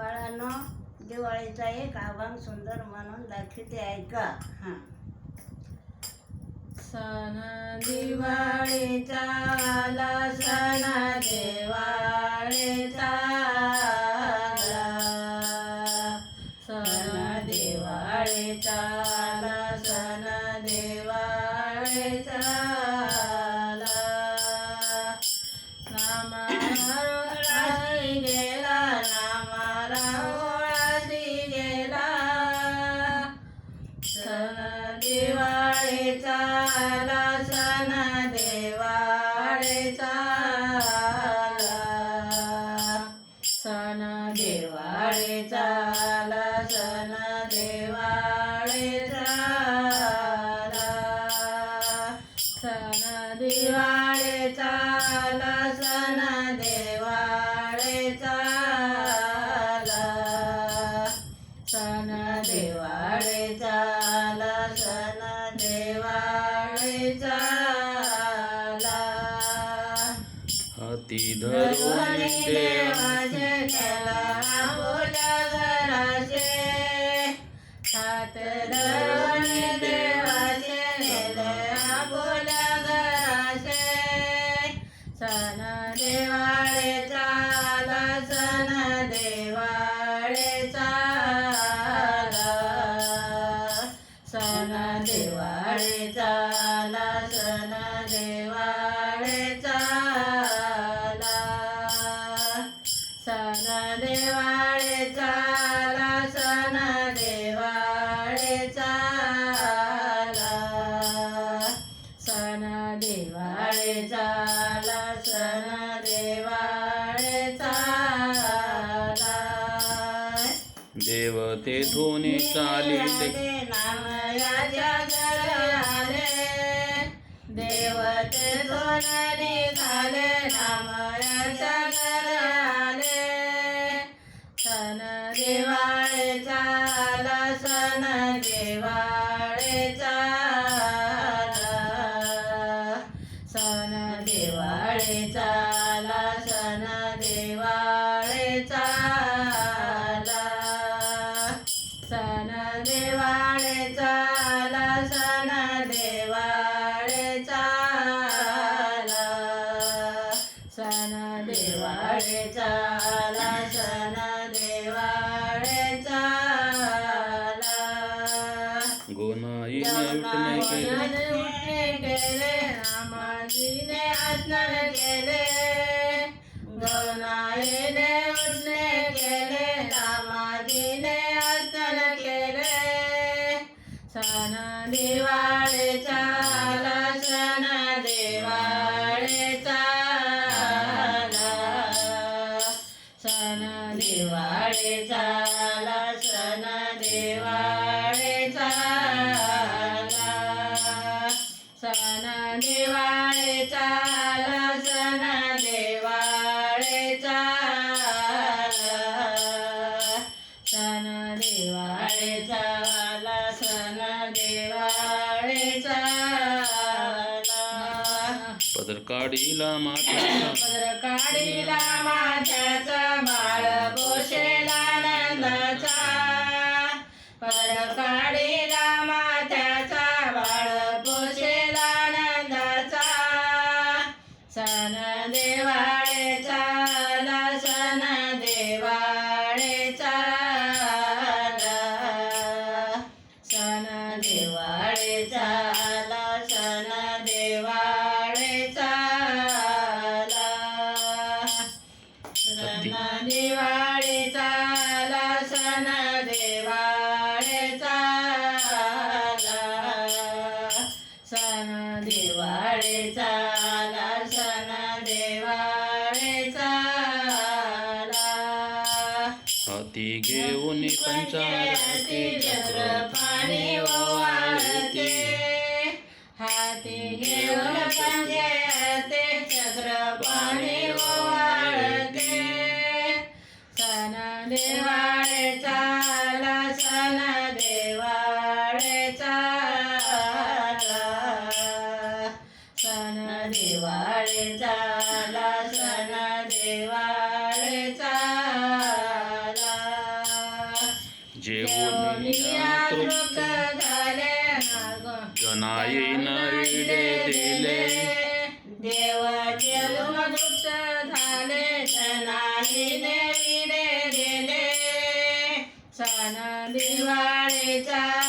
बाळानं दिवाळीचा एक आव्हान सुंदर म्हणून दाखवते ऐका. हां. सण दिवाळीचा आला सण देवाळीचा सण दिवाळीचा आला सण देवाळीचा. देवाळे चाला देवाळे चाला दिवाळे देवाळे चाला देवाळे धरून देवाचे da da da दिवाळीचा आला सण दिवाळीचा देव तेथून चालिले नामयाच्या घराले देवते सोननी झाले नामयाच्या घराले सण दिवाळीचा आला सण दिवाळीचा गुणाई उठणे केले रामाजीने देवाळेचा लसन देवाळेचा. सन देवाळेचा लसन देवाळेचा. पदर काढीला माझ्या पदर काढीला माझ्याचा बाळ बोशेला नंदाचा. पदर दिवाळीचा आला सण दिवाळीचा हाती घेऊन पंचारती चक्र पाणी ओवाळते. हाती घेऊन पंचायते सण दिवाळीचा आला सण तृप्त झाले. जनाईन विडे दिले. देव जेवून तृप्त झाले जनाईने विडे दिले. सण दिवाळीचा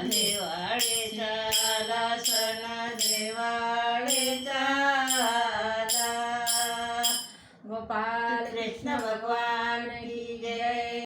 देवाळेचा लासना देवाळेचा.